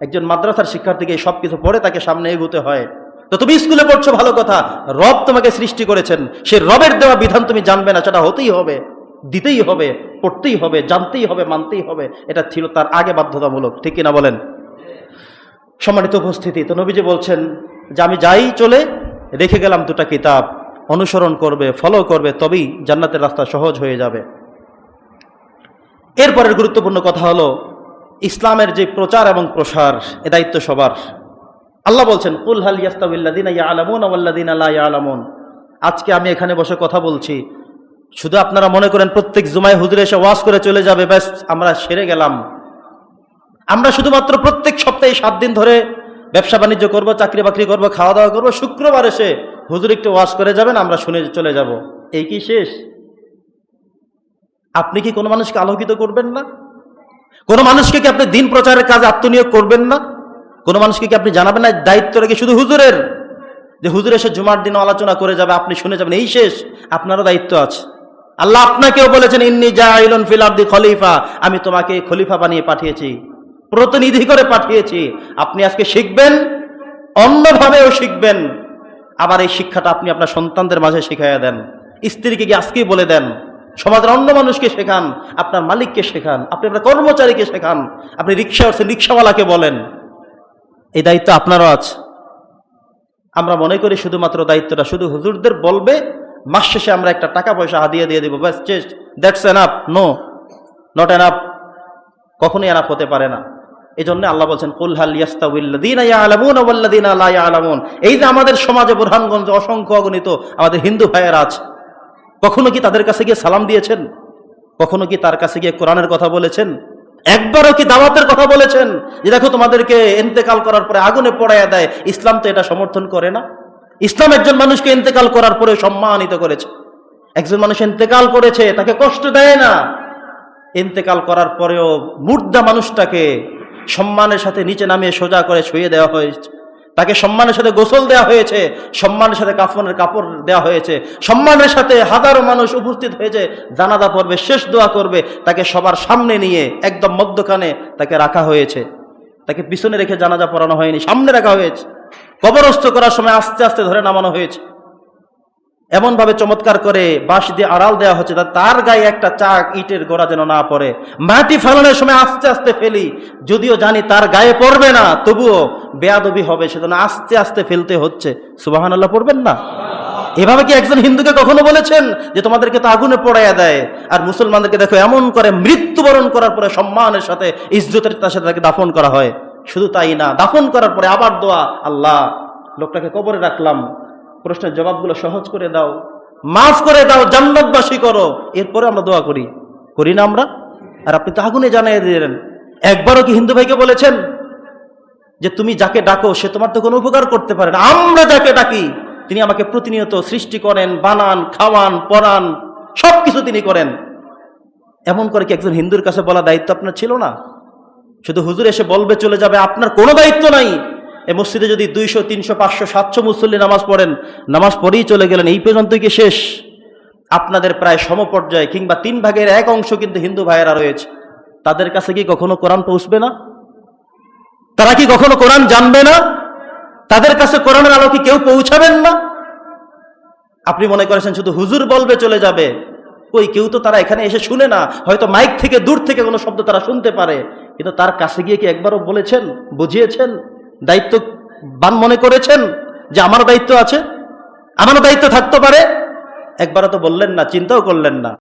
একজন মাদ্রাসার শিক্ষার্থীকে সব কিছু পড়ে তাকে সামনে এগোতে হয়। তো তুমি স্কুলে পড়ছো, ভালো কথা। রব তোমাকে সৃষ্টি করেছেন। সে রবের দেওয়া বিধান তুমি জানবে না, সেটা হতেই হবে, দিতেই হবে, পড়তেই হবে, জানতেই হবে, মানতেই হবে। এটা ছিল তার আগে বাধ্যতামূলক। ঠিক কিনা বলেন? সম্মানিত উপস্থিতি, তো নবীজি বলছেন যে আমি যাই চলে, রেখে গেলাম দুটা কিতাব, অনুসরণ করবে ফলো করবে, তবেই জান্নাতের রাস্তা সহজ হয়ে যাবে। এরপরের গুরুত্বপূর্ণ কথা হলো ইসলামের যে প্রচার এবং প্রসার, এ দায়িত্ব সবার। আল্লাহ বলছেন, কুল হাল ইয়াস্তাবিল্লাদিনা ইয়া আলামুন আওয়াল্লাদিনা লা ইয়া আলামুন আজকে আমি এখানে বসে কথা বলছি। শুধু আপনারা মনে করেন, প্রত্যেক জুমায় হুজুর এসে ওয়াজ করে চলে যাবে, ব্যাস, আমরা সেরে গেলাম। আমরা শুধুমাত্র প্রত্যেক সপ্তাহে সাত দিন ধরে ব্যবসা বাণিজ্য করব, চাকরি বাকরি করব, খাওয়া দাওয়া করব, শুক্রবার এসে হুজুর একটু ওয়াজ করে যাবেন, আমরা শুনে চলে যাব। এই কি শেষ? আপনি কি কোনো মানুষকে আলোকিত করবেন না? কোনো মানুষকে কি আপনি দিন প্রচারের কাজে আত্মনিয়োগ করবেন না? কোনো মানুষকে কি আপনি জানাবেন না? দায়িত্ব রেখে শুধু হুজুরের? যে হুজুর এসে জুমার দিন আলোচনা করে যাবে, আপনি শুনে যাবেন, এই শেষ। আপনারও দায়িত্ব আছে। আল্লাহ আপনাকেও বলেছেন, ইন্নি জাইলুন ফিল আরদি খলিফা। আমি তোমাকে খলিফা বানিয়ে পাঠিয়েছি, প্রতিনিধি করে পাঠিয়েছি। আপনি আজকে শিখবেন, অন্যভাবেও শিখবেন। আবার এই শিক্ষাটা আপনি আপনার সন্তানদের মাঝে শিখাইয়া দেন। স্ত্রীকে গিয়ে আজকেই বলে দেন সমাজের অন্য মানুষকে শেখান, আপনার মালিককে শেখান, আপনি আপনার কর্মচারীকে শেখান, আপনি রিক্সা রিক্সাওয়ালাকে বলেন। এই দায়িত্ব আপনারও আছে। আমরা মনে করি শুধুমাত্র দায়িত্বটা শুধু হুজুরদের বলবে, মাস শেষে আমরা একটা টাকা পয়সা হাদিয়ে দিয়ে দেবো, ব্যাস chest that's enough no, not enough কখনোই এনাফ হতে পারে না। এই জন্য আল্লাহ বলছেন কুলহাল এই যে আমাদের সমাজে বুরহানগঞ্জে অসংখ্য অগণিত আমাদের হিন্দু ভাইয়েরা আছে কখনো কি তাদের কাছে গিয়ে সালাম দিয়েছেন? কখনো কি তার কাছে গিয়ে কোরআনের কথা বলেছেন? একবারও কি দাওয়াতের কথা বলেছেন? যে দেখো তোমাদেরকে ইন্তেকাল করার পরে আগুনে পড়াইয়া দেয়, ইসলাম তো এটা সমর্থন করে না। ইসলাম একজন মানুষকে ইন্তেকাল করার পরে সম্মানিত করেছে। একজন মানুষ ইন্তেকাল করেছে, তাকে কষ্ট দেয় না। ইন্তেকাল করার পরেও মুর্দা মানুষটাকে সম্মানের সাথে নিচে নামিয়ে সোজা করে শুয়ে দেওয়া হয়েছে। তাকে সম্মানের সাথে গোসল দেওয়া হয়েছে, সম্মানের সাথে কাফনের কাপড় দেওয়া হয়েছে, সম্মানের সাথে হাজারো মানুষ উপস্থিত হয়েছে জানাদা পড়বে, শেষ দোয়া করবে, তাকে সবার সামনে নিয়ে একদম মধ্যখানে তাকে রাখা হয়েছে। তাকে পিছনে রেখে জানাজা পড়ানো হয়নি, সামনে রাখা হয়েছে। কবরস্থ করার সময় আস্তে আস্তে ধরে নামানো হয়েছে। এমনভাবে চমৎকার করে বাঁশ দিয়ে আড়াল দেওয়া হচ্ছে তার গায়ে একটা চাক ইটের গোড়া যেন না পড়ে। মাটি ফেলানোর সময় আস্তে আস্তে ফেলি, যদিও জানি তার গায়ে পড়বে না, তবুও বেয়াদবি হবে, সেজন্য আস্তে আস্তে ফেলতে হচ্ছে। সুবাহান আল্লাহ পড়বেন না? এভাবে কি একজন হিন্দুকে কখনো বলেছেন যে তোমাদেরকে তো আগুনে পড়াইয়া দেয়? আর মুসলমানদেরকে দেখো, এমন করে মৃত্যুবরণ করার পরে সম্মানের সাথে, ইজ্জতের তার সাথে তাকে দাফন করা হয়। শুধু তাই না, দাফন করার পরে আবার দোয়া, আল্লাহ, লোকটাকে কবরে রাখলাম। প্রশ্নের জবাবগুলো সহজ করে দাও। মাফ করে দাও, জান্নাতবাসী করো। এরপরে আমরা দোয়া করি। করি না আমরা? আর আপনি তো আগুনে জানাই দিলেন। একবারও কি হিন্দু ভাইকে বলেছেন? যে তুমি যাকে ডাকো, সে তোমার তো কোনো উপকার করতে পারে না। আমরা যাকে ডাকি, তিনি আমাকে প্রতিনিয়ত সৃষ্টি করেন, বানান, খাওয়ান, পড়ান সব কিছু তিনি করেন। এমন করে কি একজন হিন্দুর কাছে বলা দায়িত্ব আপনার ছিল না? শুধু হুজুর এসে বলবে চলে যাবে, আপনার কোনো দায়িত্ব নাই। এ মসজিদে যদি দুইশো, তিনশো, পাঁচশো, সাতশো মুসল্লি নামাজ পড়েন, নামাজ পড়েই চলে গেলেন, এই পর্যন্ত কি শেষ? আপনাদের প্রায় সমপর্যায়ে কিংবা তিন ভাগের এক অংশ কিন্তু হিন্দু ভাইয়েরা রয়েছে। তাদের কাছে কি কখনো কোরআন পৌঁছবে না? তারা কি কখনো কোরআন জানবে না? তাদের কাছে কোরআনের আলো কি কেউ পৌঁছাবেন না? আপনি মনে করেছেন শুধু হুজুর বলবে চলে যাবে। কই, কেউ তো তারা এখানে এসে শুনে না। হয়তো মাইক থেকে, দূর থেকে কোনো শব্দ তারা শুনতে পারে। কিন্তু তার কাছে গিয়ে কি একবারও বলেছেন, বুঝিয়েছেন? দায়িত্ব বান মনে করেছেন যে আমারও দায়িত্ব আছে? আমারও দায়িত্ব থাকতে পারে? একবারও তো বললেন না, চিন্তাও করলেন না।